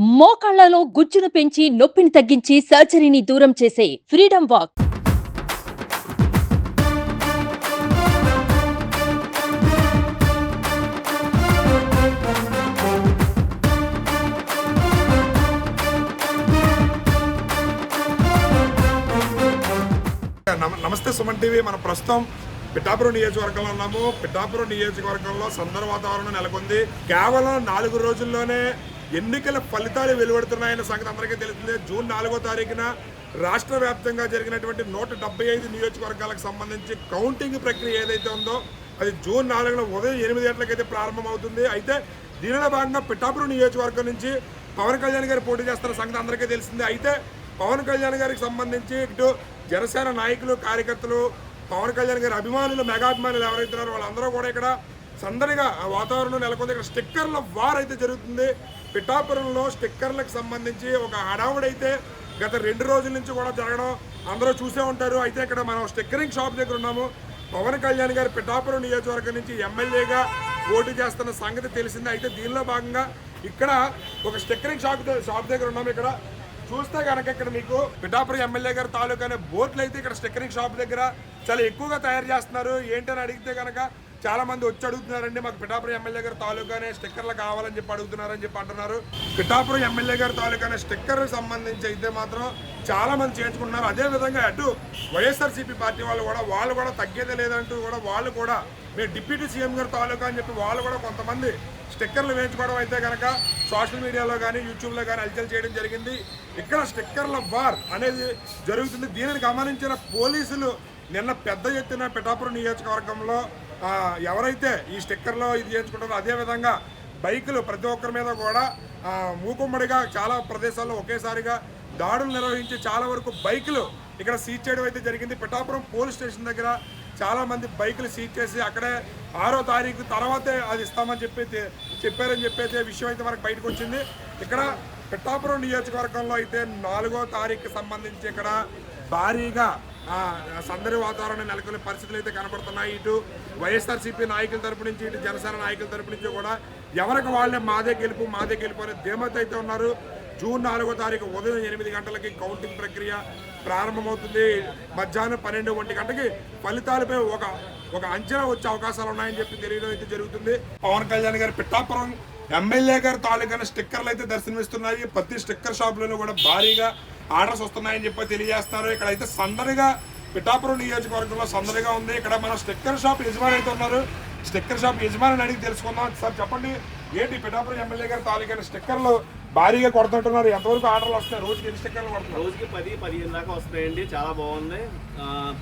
మోకాళ్ళలో గుజ్జును పెంచి నొప్పిని తగ్గించి సర్జరీని దూరం చేసే ఫ్రీడమ్ వాక్. నమ- నమస్తే సుమన్ టీవీ. మనం ప్రస్తుతం పిఠాపురం నియోజకవర్గంలో ఉన్నాము. పిఠాపురం నియోజకవర్గంలో సందర్ వాతావరణం నెలకొంది. కేవలం నాలుగు రోజుల్లోనే ఎన్నికల ఫలితాలు వెలువడుతున్నాయన్న సంగతి అందరికీ తెలుస్తుంది. జూన్ నాలుగో తారీఖున రాష్ట్ర వ్యాప్తంగా జరిగినటువంటి నూట డెబ్బై ఐదు నియోజకవర్గాలకు సంబంధించి కౌంటింగ్ ప్రక్రియ ఏదైతే ఉందో అది జూన్ నాలుగున ఉదయం ఎనిమిది గంటలకైతే ప్రారంభమవుతుంది. అయితే దీనిలో భాగంగా పిఠాపురం నియోజకవర్గం నుంచి పవన్ కళ్యాణ్ గారు పోటీ చేస్తున్న సంగతి అందరికీ తెలిసింది. అయితే పవన్ కళ్యాణ్ గారికి సంబంధించి ఇటు జనసేన నాయకులు కార్యకర్తలు పవన్ కళ్యాణ్ గారి అభిమానులు మెగాభిమానులు ఎవరైతున్నారో వాళ్ళందరూ కూడా ఇక్కడ సందడిగా ఆ వాతావరణం నెలకొంది. ఇక్కడ స్టిక్కర్ల వార్ అయితే జరుగుతుంది. పిఠాపురంలో స్టిక్కర్లకు సంబంధించి ఒక హడావుడైతే గత రెండు రోజుల నుంచి కూడా జరగడం అందరూ చూసే ఉంటారు. అయితే ఇక్కడ మనం స్టిక్కరింగ్ షాప్ దగ్గర ఉన్నాము. పవన్ కళ్యాణ్ గారు పిఠాపురం నియోజకవర్గం నుంచి ఎమ్మెల్యేగా పోటీ చేస్తున్న సంగతి తెలిసిందే. అయితే దీనిలో భాగంగా ఇక్కడ ఒక స్టిక్కరింగ్ షాప్ షాప్ దగ్గర ఉన్నాము ఇక్కడ. చూస్తే కనుక ఇక్కడ మీకు పిఠాపురం ఎమ్మెల్యే గారి తాలూకా అనే అయితే ఇక్కడ స్టిక్కరింగ్ షాప్ దగ్గర చాలా ఎక్కువగా తయారు చేస్తున్నారు. ఏంటని అడిగితే కనుక చాలా మంది వచ్చి అడుగుతున్నారండి మాకు పిఠాపురం ఎమ్మెల్యే గారి తాలూకానే స్టిక్కర్లు కావాలని చెప్పి అడుగుతున్నారని చెప్పి అంటున్నారు. పిఠాపురం ఎమ్మెల్యే గారి తాలూకానే స్టిక్కర్ సంబంధించి అయితే మాత్రం చాలా మంది చేర్చుకుంటున్నారు. అదే విధంగా అటు వైఎస్ఆర్సీపీ పార్టీ వాళ్ళు కూడా వాళ్ళు కూడా తగ్గేదే లేదంటూ కూడా వాళ్ళు కూడా మేము డిప్యూటీ సీఎం గారి తాలూకా అని చెప్పి వాళ్ళు కూడా కొంతమంది స్టిక్కర్లు వేయించుకోవడం అయితే కనుక సోషల్ మీడియాలో కానీ యూట్యూబ్లో కానీ అల్చల్ చేయడం జరిగింది. ఇక్కడ స్టిక్కర్ల వార్ అనేది జరుగుతుంది. దీనిని గమనించిన పోలీసులు నిన్న పెద్ద ఎత్తున పిఠాపురం నియోజకవర్గంలో ఎవరైతే ఈ స్టిక్కర్లో ఇది చేయించుకుంటారో అదేవిధంగా బైకులు ప్రతి ఒక్కరి మీద కూడా మూకుమ్మడిగా చాలా ప్రదేశాల్లో ఒకేసారిగా దాడులు నిర్వహించి చాలా వరకు బైకులు ఇక్కడ సీజ్ చేయడం అయితే జరిగింది. పిఠాపురం పోలీస్ స్టేషన్ దగ్గర చాలామంది బైకులు సీజ్ చేసి అక్కడే ఆరో తారీఖు తర్వాతే అది ఇస్తామని చెప్పి చెప్పారని చెప్పేసి విషయం అయితే మనకు బయటకు వచ్చింది. ఇక్కడ పిఠాపురం నియోజకవర్గంలో అయితే నాలుగో తారీఖుకి సంబంధించి ఇక్కడ భారీగా సందడి వాతావరణం నెలకొనే పరిస్థితులు అయితే కనబడుతున్నాయి. ఇటు వైఎస్ఆర్సీపీ నాయకుల తరపు నుంచి ఇటు జనసేన నాయకుల తరపు నుంచి కూడా ఎవరికి వాళ్ళే మాదే గెలుపు మాదే గెలుపు అనే ధీమత అయితే ఉన్నారు. జూన్ నాలుగో తారీఖు ఉదయం ఎనిమిది గంటలకి కౌంటింగ్ ప్రక్రియ ప్రారంభమవుతుంది. మధ్యాహ్నం పన్నెండు ఒంటి గంటకి ఫలితాలపై ఒక ఒక అంచనా వచ్చే అవకాశాలు ఉన్నాయని చెప్పి తెలియడం అయితే జరుగుతుంది. పవన్ కళ్యాణ్ గారి పిట్టాపురం ఎమ్మెల్యే గారి తాలూకా స్టిక్కర్లు అయితే దర్శనమిస్తున్నాయి. ప్రతి స్టిక్కర్ షాప్లోనూ కూడా భారీగా ఆర్డర్స్ వస్తున్నాయని చెప్పి తెలియజేస్తున్నారు. ఇక్కడ అయితే సందడిగా పిఠాపురం నియోజకవర్గంలో సందడిగా ఉంది. ఇక్కడ మన స్టిక్కర్ షాప్ యజమాని అయితే ఉన్నారు. స్టిక్కర్ షాప్ యజమాని అడిగి తెలుసుకుందాం. సార్ చెప్పండి. ఏంటి పిఠాపురం ఎమ్మెల్యే గారి తాలూకా స్టిక్కర్లు భారీగా కొడుతుంటున్నారు? ఎంతవరకు ఆర్డర్లు వస్తాయి రోజుకి ఎన్ని స్టిక్కర్లు కొడుతున్నారు? రోజుకి పది పదిహేను దాకా వస్తాయండి. చాలా బాగుంది.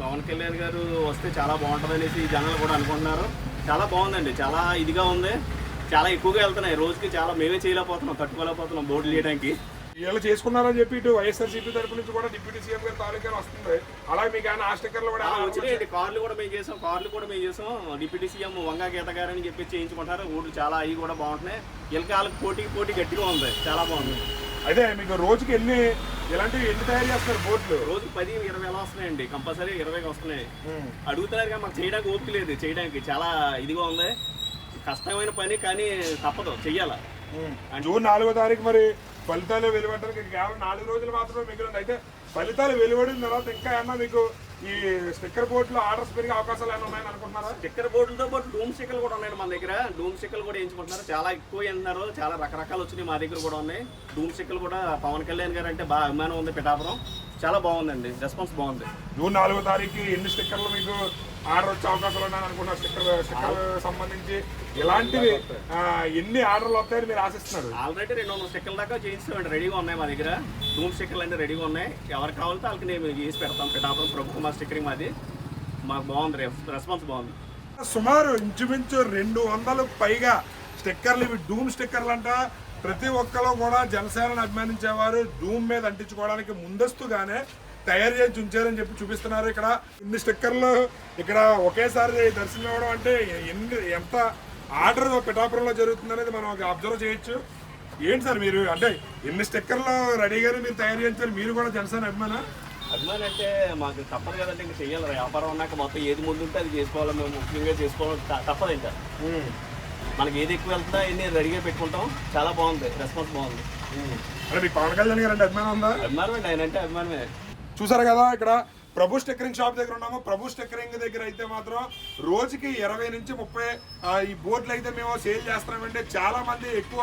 పవన్ కళ్యాణ్ గారు వస్తే చాలా బాగుంటుంది అనేసి జనాలు కూడా అనుకుంటున్నారు. చాలా బాగుందండి. చాలా ఇదిగా ఉంది. చాలా ఎక్కువగా వెళ్తున్నాయి. రోజుకి చాలా మేమే చేయలేకపోతున్నాం తట్టుకోలేకపోతున్నాం బోర్డు చేయడానికి వీళ్ళు చేసుకున్నారని చెప్పి ఇటు వైఎస్ఆర్సీపీ తరపు నుంచి కూడా డిప్యూటీ సీఎం గారి తాలూకా వస్తుంది. అలాగే మీకు ఏమైనా ఆ స్టిక్కర్లు కూడా వచ్చినాయండి కార్లు కూడా మేము చేసాం కార్లు కూడా మేము చేసాం. డిప్యూటీ సీఎం వంగా గీత గారు అని చెప్పి చేయించుకుంటారు. ఊళ్ళు చాలా అవి కూడా బాగుంటున్నాయి. వీళ్ళకి వాళ్ళకి పోటీకి పోటీ గట్టిగా ఉంది. చాలా బాగుంది. అదే మీకు రోజుకి ఎన్ని ఇలాంటివి ఎన్ని తయారు చేస్తారు బోట్లు రోజుకి పది ఇరవై ఎలా వస్తున్నాయండి. కంపల్సరీ ఇరవైకి వస్తున్నాయి. అడుగుతున్నారు కానీ మాకు చేయడానికి ఓపిక లేదు. చేయడానికి చాలా ఇదిగా ఉంది. కష్టమైన పని కానీ తప్పదు చెయ్యాలా. జూన్ నాలుగో తారీఖు మరి ఫలితాలు వెలువడడానికి కేవలం నాలుగు రోజులు మాత్రమే మిగిలింది. అయితే ఫలితాలు వెలువడిన తర్వాత ఇంకా ఏమన్నా మీకు ఈ స్టిక్కర్ బోర్డులో ఆర్డర్స్ పెరిగే అవకాశాలు ఏమైనా ఉన్నాయని అనుకుంటున్నారా? చక్కెర బోర్డులతో పాటు డూమ్ స్టిక్కర్లు కూడా ఉన్నాయి మన దగ్గర. డూమ్ స్టిక్కర్లు కూడా వేయించుకుంటున్నారు. చాలా ఎక్కువ అంటున్నారు చాలా రకరకాలు వచ్చినాయి మా దగ్గర కూడా ఉన్నాయి. డూమ్ స్టిక్కర్లు కూడా పవన్ కళ్యాణ్ గారు అంటే బాగా అభిమానం ఉంది పిఠాపురం. చాలా బాగుందండి. రెస్పాన్స్ బాగుంది. జూన్ నాలుగో తారీఖు ఎన్ని స్టిక్కర్లు మీకు ఆర్డర్ వచ్చే అవకాశాలు ఉన్నాయని అనుకున్నారు స్టిక్కర్ స్టిక్కర్ సంబంధించి ఇలాంటివి ఎన్ని ఆర్డర్లు వస్తాయని మీరు ఆశిస్తున్నారు? ఆల్రెడీ రెండు వందల స్టిక్కర్ల దాకా చేయించామండి. రెడీగా ఉన్నాయి మా దగ్గర. డూమ్ స్టిక్కర్లు అంటే రెడీగా ఉన్నాయి. ఎవరు కావాలంటే వాళ్ళకి నేను చేసి పెడతాం. పిఠాపురం ప్రభు కుమార్ స్టిక్కరింగ్ మాది. మాకు బాగుంది. రెస్- రెస్పాన్స్ బాగుంది. సుమారు ఇంచుమించు రెండు వందలు పైగా స్టిక్కర్లు ఇవి. డూమ్ స్టిక్కర్లు అంట ప్రతి ఒక్కరు కూడా జనసేనను అభిమానించేవారు డూమ్ మీద అంటించుకోవడానికి ముందస్తుగానే తయారు చేసి ఉంచారని చెప్పి చూపిస్తున్నారు ఇక్కడ. ఇన్ని స్టిక్కర్లు ఇక్కడ ఒకేసారి దర్శనం ఇవ్వడం అంటే ఎన్ని ఎంత ఆర్డర్ పిఠాపురంలో జరుగుతుంది అనేది మనం అబ్జర్వ్ చేయొచ్చు. ఏంటి సార్ మీరు? అంటే ఎన్ని స్టిక్కర్లు రెడీగానే మీరు తయారు చేయించారు? మీరు కూడా జనసేన అభిమాన? అభిమాని అంటే మాకు తప్పదు కదంటే ఇంకా చెయ్యాలి. వ్యాపారం ఉన్నాక మొత్తం ఏది ముందు ఉంటే అది చేసుకోవాలి. మేము ముఖ్యంగా చేసుకోవడం త- తప్పదు ఇంకా మనకి ఏది ఎక్కువ వెళ్తుందో అన్ని రెడీగా పెట్టుకుంటాం. చాలా బాగుంది. రెస్పాన్స్ బాగుంది. అంటే మీకు పవన్ కళ్యాణ్ గారు అంటే అభిమానం ఉందా? అభిమానమే ఆయన అంటే అభిమానమే. చూసారు కదా ఇక్కడ ప్రభు స్టిక్కరింగ్ షాప్ దగ్గర ఉన్నాము. ప్రభు స్టిక్కరింగ్ దగ్గర అయితే మాత్రం రోజుకి ఇరవై నుంచి ముప్పై ఈ బోట్లు అయితే మేము సేల్ చేస్తున్నామంటే చాలా మంది ఎక్కువ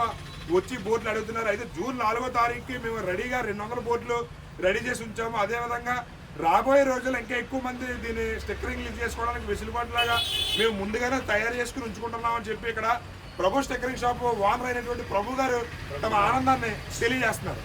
వచ్చి బోట్లు అడుగుతున్నారు. అయితే జూన్ నాలుగో తారీఖుకి మేము రెడీగా రెండు వందల బోట్లు రెడీ చేసి ఉంచాము. అదేవిధంగా రాబోయే రోజుల్లో ఇంకా ఎక్కువ మంది దీన్ని స్టిక్కరింగ్ లీజ్ చేసుకోవడానికి వెసులుబాటు లాగా మేము ముందుగానే తయారు చేసుకుని ఉంచుకుంటున్నామని చెప్పి ఇక్కడ ప్రభు స్టిక్కరింగ్ షాప్ ఓనర్ అయినటువంటి ప్రభు గారు తమ ఆనందాన్ని తెలియజేస్తున్నారు.